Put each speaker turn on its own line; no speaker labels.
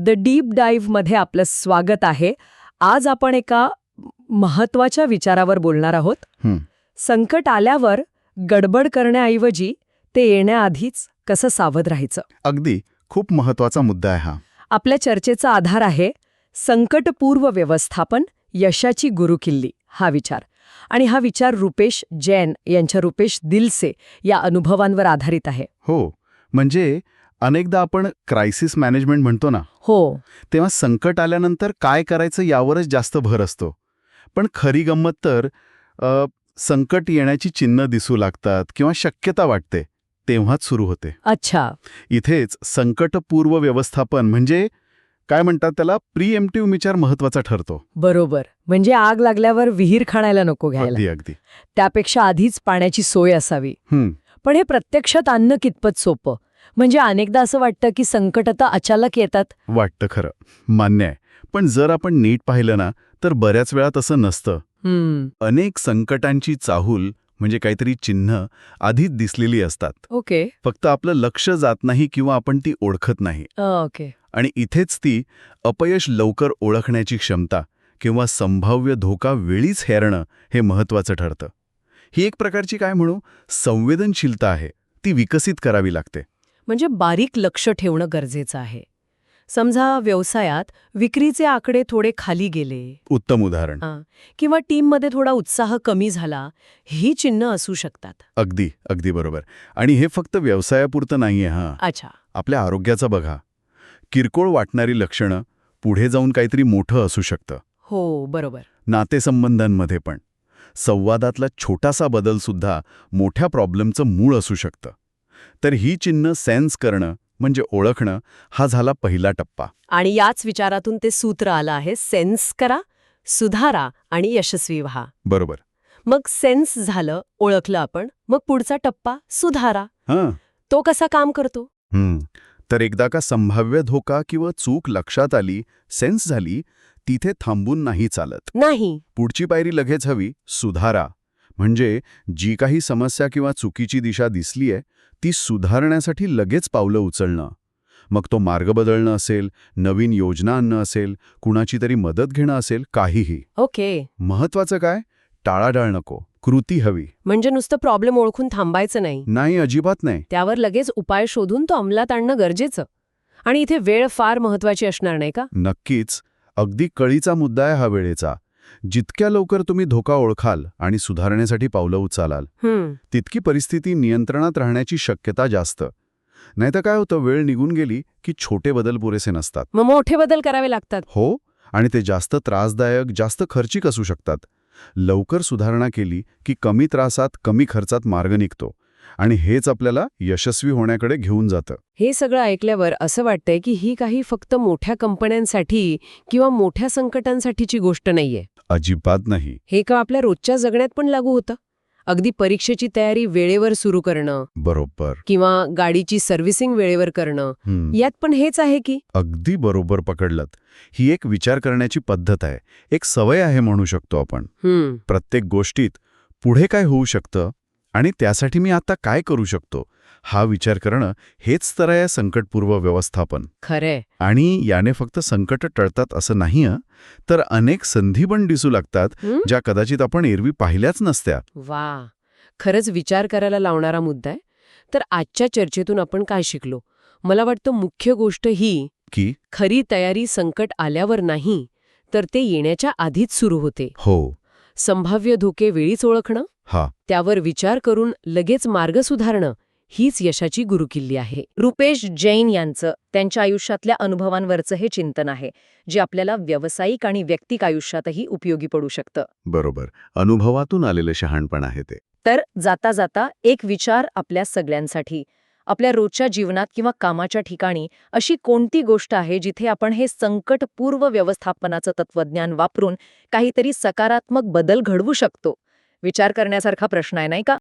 The deep डाईव्हमध्ये आपलं स्वागत आहे. आज आपण एका महत्त्वाच्या विचारावर बोलणार आहोत. संकट आल्यावर गडबड करण्याऐवजी ते येण्याआधीच कसं सावध राहायचं?
अगदी. खूप महत्त्वाचा मुद्दा आहे हा.
आपल्या चर्चेचा आधार आहे संकटपूर्व व्यवस्थापन यशाची गुरुकिल्ली हा विचार. आणि हा विचार रुपेश जैन यांच्या रुपेश दिलसे या अनुभवांवर आधारित आहे.
हो. म्हणजे अनेकदा आपण क्रायसिस मॅनेजमेंट म्हणतो ना
हो.
तेव्हा संकट आल्यानंतर काय करायचं यावरच जास्त भर असतो. पण खरी गंमत तर अ, संकट येण्याची चिन्ह दिसू लागतात किंवा शक्यता वाटते तेव्हाच सुरू होते.
अच्छा.
इथेच संकटपूर्व व्यवस्थापन म्हणजे काय म्हणतात त्याला प्रिएम्प्टिव्ह विचार महत्त्वाचा ठरतो.
बरोबर. म्हणजे आग लागल्यावर विहीर खाणायला नको घ्यायला.
अगदी अगदी.
त्यापेक्षा आधीच पाण्याची सोय असावी.
हं,
पण हे प्रत्यक्षात आणणं कितपत सोपं? म्हणजे अनेकदा असं वाटतं की संकट आता अचानक येतात.
वाटतं खरं. मान्य आहे. पण जर आपण नीट पाहिलं ना तर बऱ्याच वेळा तसं नसतं.
हम्म.
अनेक संकटांची चाहूल म्हणजे काहीतरी चिन्ह आधीच दिसलेली असतात.
ओके.
फक्त आपलं लक्ष जात नाही किंवा आपण ती ओळखत नाही.
ओके.
आणि इथेच ती अपयश लवकर ओळखण्याची क्षमता किंवा संभाव्य धोका वेळीच हेरणं हे महत्वाचं ठरतं. ही एक प्रकारची काय म्हणू? संवेदनशीलता आहे. ती विकसित करावी लागते.
म्हणजे बारीक लक्ष ठेवणं गरजेचं आहे. समजा व्यवसायात विक्रीचे आकडे थोडे खाली गेले.
उत्तम उदाहरण.
किंवा टीममध्ये थोडा उत्साह कमी झाला ही चिन्ह असू शकतात.
अगदी अगदी बरोबर. आणि हे फक्त व्यवसायापुरतं नाहीये हां.
अच्छा.
आपल्या आरोग्याचं बघा. किरकोळ वाटणारी लक्षणं पुढे जाऊन काहीतरी मोठं असू शकतं.
हो बरोबर.
नातेसंबंधांमध्ये पण. संवादातला छोटासा बदलसुद्धा मोठ्या प्रॉब्लेमचं मूळ असू शकतं. तर ही चिन्ह सेन्स करणं म्हणजे ओळखणं हा झाला पहिला टप्पा.
आणि याच विचारातून ते सूत्र आलं आहे सेन्स करा सुधारा आणि यशस्वी व्हा.
बरोबर.
मग सेन्स झालं ओळखलं आपण मग पुढचा टप्पा सुधारा.
हां.
तो कसा काम करतो.
तर एकदा का संभाव्य धोका किंवा चूक लक्षात आली सेन्स झाली तिथे थांबून नाही चालत.
नाही.
पुढची पायरी लगेच हवी सुधारा. म्हणजे जी काही समस्या किंवा चुकीची दिशा दिसलीय ती सुधारण्यासाठी लगेच पावलं उचलणं. मग तो मार्ग बदलणं असेल नवीन योजना आणणं असेल कुणाची तरी मदत घेणं असेल काहीही.
ओके.
महत्वाचं काय? टाळाटाळ नको. कृती हवी.
म्हणजे नुसतं प्रॉब्लेम ओळखून थांबायचं नाही.
नाही अजिबात नाही.
त्यावर लगेच उपाय शोधून तो अंमलात आणणं गरजेचं. आणि इथे वेळ फार महत्वाची असणार नाही का?
नक्कीच. अगदी कळीचा मुद्दा आहे हा वेळेचा. जितक्या लवकर तुम्ही धोका ओळखाल आणि सुधारण्यासाठी पावलं उचलाल तितकी परिस्थिती नियंत्रणात राहण्याची शक्यता जास्त. नाहीतर काय होतं वेळ निघून गेली की छोटे बदल पुरेसे नसतात.
मग मोठे बदल करावे लागतात.
हो आणि ते जास्त त्रासदायक जास्त खर्चिक असू शकतात. लवकर सुधारणा केली की कमी त्रासात कमी खर्चात मार्ग निघतो. आणि हेच आपल्याला यशस्वी होण्याकडे घेऊन जातं.
हे सगळं ऐकल्यावर असं वाटतंय की ही काही फक्त मोठ्या कंपन्यांसाठी किंवा मोठ्या संकटांसाठीची गोष्ट नाहीये.
अजिबात नाही.
हे का आपल्या रोजच्या जगण्यात पण लागू होतं? अगदी परीक्षेची तयारी वेळेवर सुरू करणं
बरोबर.
किंवा गाडीची सर्व्हिसिंग वेळेवर करणं. यात पण हेच आहे की?
अगदी बरोबर पकडलत. ही एक विचार करण्याची पद्धत आहे. एक सवय आहे म्हणू शकतो आपण. प्रत्येक गोष्टीत पुढे काय होऊ शकतं? आणि त्यासाठी मी आता काय करू शकतो? हा विचार करणं हेच तर आहे संकटपूर्व व्यवस्थापन.
खरंय.
आणि याने फक्त संकट टळतात असं नाही तर अनेक संधी पण दिसू लागतात? ज्या कदाचित आपण एरवी पाहिल्याच नसत्या.
वा. खरंच विचार करायला लावणारा मुद्दा आहे. तर आजच्या चर्चेतून आपण काय शिकलो? मला वाटतं मुख्य गोष्ट ही
की?
खरी तयारी संकट आल्यावर नाही तर ते येण्याच्या आधीच सुरू होते.
हो.
संभाव्य धोके वेळीच ओळखणं?
हा.
त्यावर विचार करून लगेच मार्ग सुधारणं हीच यशाची गुरुकिल्ली आहे. रुपेश जैन यांचं त्यांच्या आयुष्यातल्या अनुभवांवरचं हे चिंतन आहे जे आपल्याला व्यावसायिक आणि व्यक्तिक आयुष्यातही उपयोगी पडू शकतं.
बरोबर. अनुभवातून आलेलं शहाणपण आहे ते.
तर जाता जाता एक विचार आपल्या सगळ्यांसाठी आपल्या रोजच्या जीवनात किंवा कामाच्या ठिकाणी अशी कोणती गोष्ट आहे जिथे आपण हे संकटपूर्व व्यवस्थापनाचं तत्वज्ञान वापरून काहीतरी सकारात्मक बदल घडवू शकतो? विचार करण्यासारखा प्रश्न आहे नाही का?